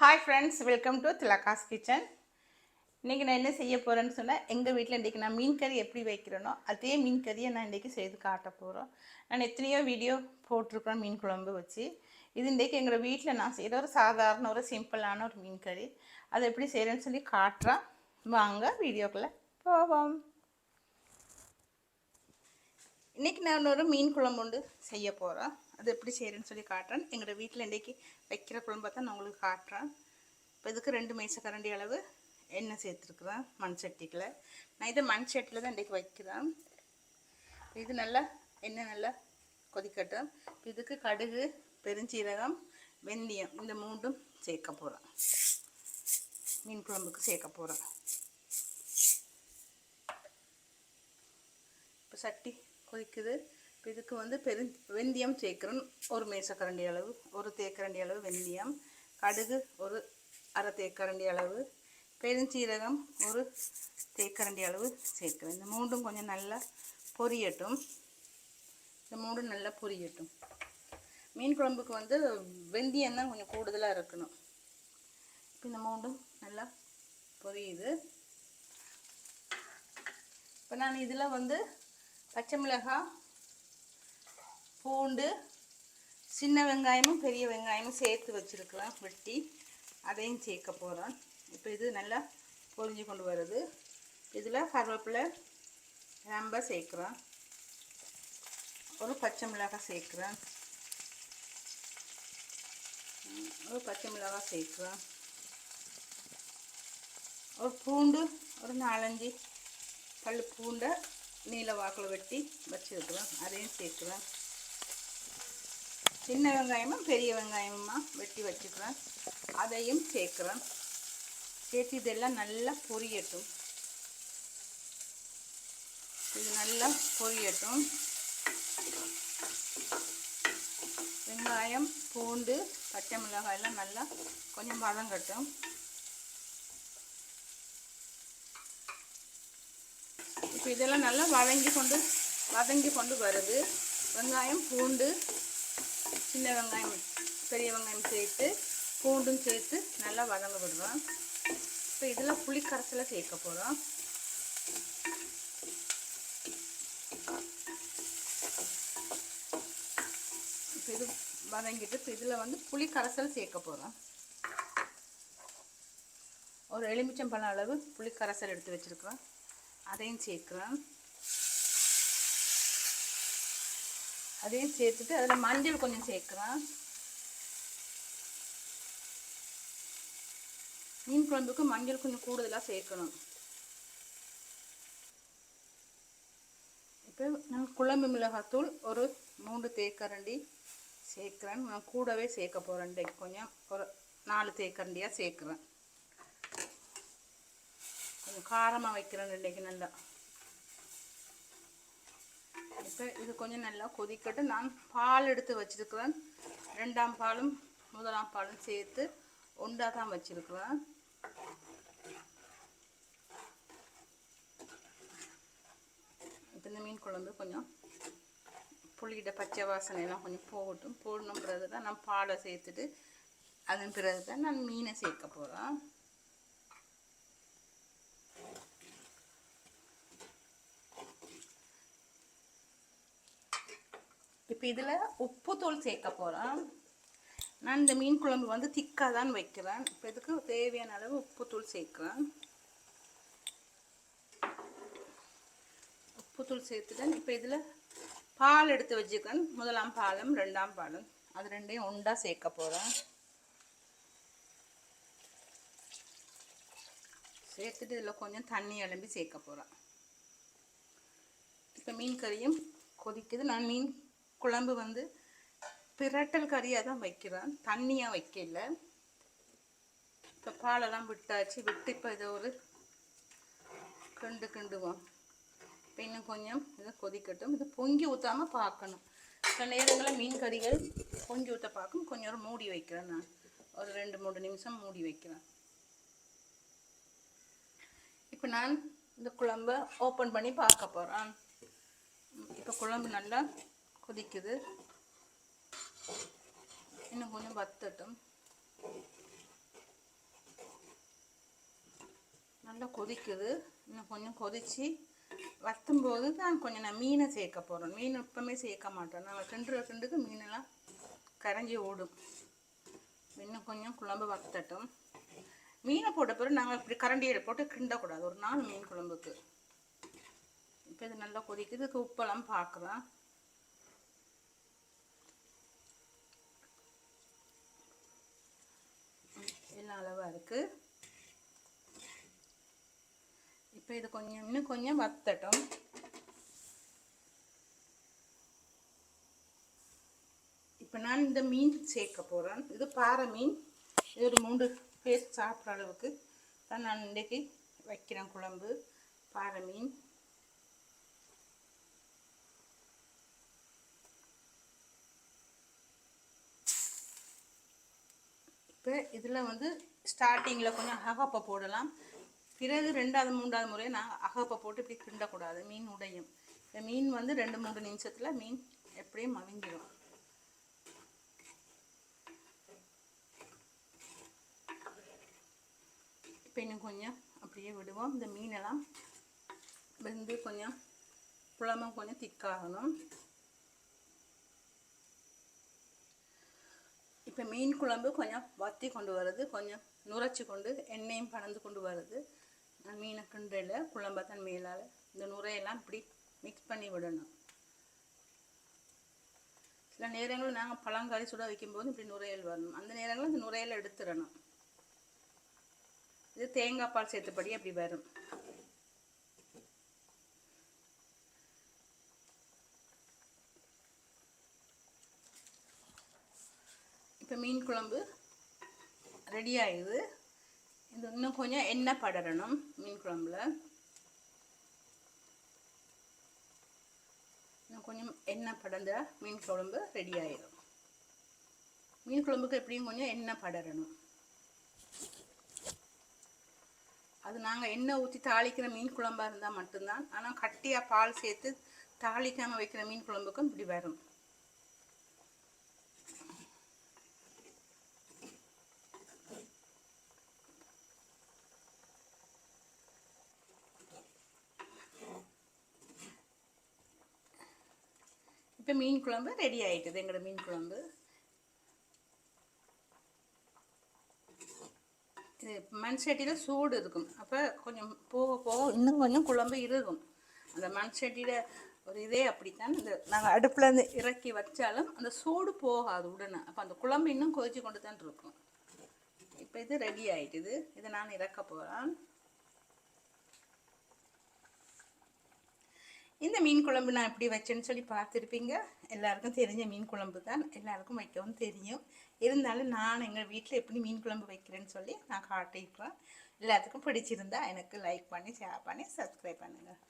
Hi friends welcome to Thilaga's kitchen இன்றைக்கி நான் என்ன செய்ய போகிறேன்னு சொன்னால் எங்கள் வீட்டில் இன்றைக்கி நான் மீன் கறி எப்படி வைக்கிறேனோ அதே மீன் கறியை நான் இன்றைக்கி செய்து காட்ட போகிறோம் நான் எத்தனையோ வீடியோ போட்டிருக்கிறேன் மீன் குழம்பு வச்சு. இது இன்றைக்கி எங்கள் வீட்டில் நான் செய்கிற ஒரு சாதாரண ஒரு சிம்பிளான ஒரு மீன் கறி. அதை எப்படி செய்கிறேன்னு சொல்லி காட்டுறேன். வாங்க வீடியோக்குள்ளே போவோம். இன்றைக்கி நான் ஒரு மீன் குழம்பு உண்டு செய்ய போகிறேன் அது எப்படி செய்கிறேன்னு சொல்லி காட்டுறேன். எங்களோட வீட்டில் இன்றைக்கி வைக்கிற குழம்பை தான் நான் உங்களுக்கு காட்டுறேன். இப்போ இதுக்கு ரெண்டு மேசக்கரண்டி அளவு எண்ணெய் சேர்த்துருக்குறேன் மண் சட்டிக்கில் நான் இதை மண் சட்டியில் தான் இன்றைக்கி வைக்கிறேன். இது நல்லா எண்ணெய் நல்லா கொதிக்கட்டும். இதுக்கு கடுகு பெருஞ்சீரகம் வெந்தயம் இந்த மூண்டும் சேர்க்க போகிறேன் மீன் குழம்புக்கு சேர்க்க போகிறேன் இப்போ சட்டி கொதிக்குது. இப்போ இதுக்கு வந்து பெரு வெந்தயம் சேர்க்குறேன் ஒரு மேசக்கரண்டி அளவு ஒரு தேக்கரண்டி அளவு வெந்தயம் கடுகு ஒரு அரை தேக்கரண்டி அளவு பெருஞ்சீரகம் ஒரு தேக்கரண்டி அளவு சேர்க்குறேன் இந்த மூண்டும் கொஞ்சம் நல்லா பொரியட்டும். இந்த மூண்டும் நல்லா பொரியட்டும். மீன் குழம்புக்கு வந்து வெந்தயம் தான் கொஞ்சம் கூடுதலாக இருக்கணும். இப்போ இந்த மூண்டும் நல்லா பொரியுது. இப்போ நான் இதில் வந்து பச்சை மிளகாய் பூண்டு சின்ன வெங்காயமும் பெரிய வெங்காயமும் சேர்த்து வச்சுருக்கலாம் வெட்டி. அதையும் சேர்க்க போகிறோம் இப்போ இது நல்லா பொரிஞ்சு கொண்டு வருது. இதில் கருவேப்பிலை ரொம்ப சேர்க்குறோம் ஒரு பச்சை மிளகாய் சேர்க்குறேன். ஒரு பச்சை மிளகாய் சேர்க்குறோம் ஒரு பூண்டு ஒரு நாலஞ்சு பல் பூண்டை நீல வாக்கில் வெட்டி வச்சுருக்குறேன் அதையும் சேர்க்குறேன் சின்ன வெங்காயமும் பெரிய வெங்காயமாக வெட்டி வச்சுக்கிறேன் அதையும் சேர்க்குறேன் சேர்த்து இதெல்லாம் நல்லா பொரியட்டும். இது நல்லா பொரியட்டும். வெங்காயம் பூண்டு பச்சை மிளகாயெல்லாம் நல்லா கொஞ்சம் வதங்கட்டும். இப்போ இதெல்லாம் நல்லா வதங்கி கொண்டு வதங்கி கொண்டு வருது. வெங்காயம் பூண்டு சின்ன வெங்காயம் பெரிய வெங்காயம் சேர்த்து பூண்டும் சேர்த்து நல்லா வதங்க விடுறோம். இப்போ இதில் புளி கரைசலை சேர்க்க போகிறோம். இப்போ இது வதங்கிட்டு இப்போ இதில் வந்து புளி கரைசல் சேர்க்க போகிறோம். ஒரு எலுமிச்சம்பழம் அளவு புளி கரைசல் எடுத்து வச்சுருக்குறோம். அதையும் சேர்க்குறேன். அதையும் சேர்த்துட்டு அதில் மஞ்சள் கொஞ்சம் சேர்க்குறேன். மீன் குழம்புக்கு மஞ்சள் கொஞ்சம் கூடுதலாக சேர்க்கணும். இப்போ நான் குழம்பு மிளகாத்தூள் ஒரு மூன்று தேக்கரண்டி சேர்க்குறேன். நான் கூடவே சேர்க்க போகிறேன் கொஞ்சம் ஒரு நாலு தேக்கரண்டியாக சேர்க்குறேன். காரமாக வைக்கிறேன் இன்றைக்கு நல்லா. இப்போ இது கொஞ்சம் நல்லா கொதிக்கட்டு நான் பால் எடுத்து வச்சுருக்கிறேன். ரெண்டாம் பாலும் முதலாம் பாலும் சேர்த்து ஒன்றாக தான் வச்சுருக்கிறேன். இப்போ இந்த மீன் குழம்பு கொஞ்சம் புளியிட பச்சை வாசனை எல்லாம் கொஞ்சம் போகட்டும். போடணும் பிறகு தான் நான் பாலை சேர்த்துட்டு அதன் பிறகு தான் நான் மீனை சேர்க்க போகிறேன் இப்போ இதில் உப்புத்தூள் சேர்க்க போகிறேன் நான் இந்த மீன் குழம்பு வந்து திக்காக தான் வைக்கிறேன். இப்போ இதுக்கு தேவையான அளவு உப்புத்தூள் சேர்க்குறேன். உப்புத்தூள் சேர்த்துட்டேன். இப்போ இதில் பால் எடுத்து வச்சுக்கிறேன் முதலாம் பாலும் ரெண்டாம் பாலும். அது ரெண்டையும் ஒன்றா சேர்க்க போகிறேன். சேர்த்துட்டு இதில் கொஞ்சம் தண்ணி அலம்பி சேர்க்க போகிறேன். இப்போ மீன் கறியும் கொதிக்குது. நான் மீன் குழம்பு வந்து பிரட்டல் கறியாக தான் வைக்கிறேன். தண்ணியாக வைக்கல. இப்போ பாலெல்லாம் விட்டாச்சு. விட்டு இப்போ இதை ஒரு கிண்டு கிண்டுவோம். இப்போ இன்னும் கொஞ்சம் இதை கொதிக்கட்டும். இது பொங்கி ஊற்றாமல் பார்க்கணும். சில நேரங்களில் மீன் கறிகள் பொங்கி ஊற்ற பார்க்கும். கொஞ்சம் ஒரு மூடி வைக்கிறேன் நான். ஒரு ரெண்டு மூணு நிமிஷம் மூடி வைக்கிறேன். இப்போ நான் இந்த குழம்பை ஓப்பன் பண்ணி பார்க்க போகிறேன் இப்போ குழம்பு நல்லா கொதிக்குது. இன்னும் கொஞ்சம் வத்தட்டும். நல்லா கொதிக்குது. இன்னும் கொஞ்சம் கொதித்து வத்தும்போது போது கொஞ்சம் நான் மீனை சேர்க்க போகிறேன் மீன் எப்பவுமே சேர்க்க மாட்டோம் நாங்கள் கிண்டுற கிண்டுக்கு மீனெல்லாம் கரைஞ்சி ஓடும். இன்னும் கொஞ்சம் குழம்பு வத்தட்டும். மீனை போட்ட பிறகு நாங்கள் இப்படி கரண்டியில் போட்டு கிண்டக்கூடாது. ஒரு நாலு மீன் குழம்புக்கு. இப்போ இது நல்லா கொதிக்குது. இதுக்கு உப்பெல்லாம் பார்க்கலாம் என்ன அளவாக இருக்குது இப்போ இது கொஞ்சம் இன்னும் கொஞ்சம் வத்தட்டும். இப்போ நான் இந்த மீன் சேர்க்க போகிறேன் இது பாறை மீன். இது ஒரு மூன்று பேர் சாப்பிட்ற அளவுக்கு. தான் நான் இன்றைக்கி வைக்கிறேன் குழம்பு. பாறை மீன். இப்போ இதில் வந்து ஸ்டார்டிங்கில் கொஞ்சம் அகப்பை போடலாம். பிறகு ரெண்டாவது மூன்றாவது முறையை நான் அகப்பை போட்டு இப்படி கிண்டக்கூடாது. மீன் உடையும். இந்த மீன் வந்து ரெண்டு மூணு நிமிஷத்தில் மீன் எப்படியும் மவிஞ்சிடும் இப்போ இன்னும் கொஞ்சம் அப்படியே விடுவோம். இந்த மீனெல்லாம் வெந்து கொஞ்சம் குழம்பும் கொஞ்சம் திக்காகணும் இப்போ மீன் குழம்பு கொஞ்சம் வத்தி கொண்டு வர்றது கொஞ்சம் நுரைச்சி கொண்டு எண்ணெயும் பணந்து கொண்டு வர்றது. நான் மீனை கிண்டையில் குழம்பத்தான் மேலால். இந்த நுரையெல்லாம் இப்படி மிக்ஸ் பண்ணி விடணும். சில நேரங்களில் நாங்கள் பழங்காரி சுட வைக்கும்போது இப்படி நுரையல் வரணும். அந்த நேரங்களில் இந்த நுரையலை எடுத்துடணும். இது தேங்காய் பால் சேர்த்தபடி அப்படி வரும். மீன் குழம்பு ரெடி ஆயிடுது இது இன்னும் கொஞ்சம் எண்ணெய் படரணும் மீன் குழம்புல. இன்னும் கொஞ்சம் எண்ணெய் படந்த மீன் குழம்பு ரெடி ஆயிடும் மீன் குழம்புக்கு எப்படியும் கொஞ்சம் எண்ணெய் படரணும். அது நாங்கள் எண்ணெய் ஊற்றி தாளிக்கிற மீன் குழம்பாக இருந்தால் மட்டும்தான். ஆனால் கட்டியாக பால் சேர்த்து தாளிக்காமல் வைக்கிற மீன் குழம்புக்கும் இப்படி வரும். இப்போ மீன் குழம்பு ரெடி ஆயிட்டுது. எங்களோட மீன் குழம்பு. இது மண் சட்டியில் சூடு இருக்கும். அப்போ கொஞ்சம் போக போக இன்னும் கொஞ்சம் குழம்பு இருக்கும். அந்த மண் சட்டியில் ஒரு இதே அப்படித்தான். இந்த நாங்கள் அடுப்பில் இருந்து இறக்கி வச்சாலும் அந்த சூடு போகாது உடனே. அப்போ அந்த குழம்பு இன்னும் கொதிச்சு கொண்டு தான் இருக்கும். இப்போ இது ரெடி ஆகிட்டுது இதை நான் இறக்க போகிறேன் இந்த மீன் குழம்பு நான் எப்படி வச்சேன்னு சொல்லி பார்த்துருப்பீங்க. எல்லாருக்கும் தெரிஞ்ச மீன் குழம்பு தான். எல்லாருக்கும் வைக்கவும் தெரியும். இருந்தாலும் நான் எங்கள் வீட்டில் எப்படி மீன் குழம்பு வைக்கிறேன்னு சொல்லி நான் காட்டியிருக்கிறேன் எல்லாத்துக்கும் பிடிச்சிருந்தா எனக்கு லைக் பண்ணி ஷேர் பண்ணி சப்ஸ்கிரைப் பண்ணுங்கள்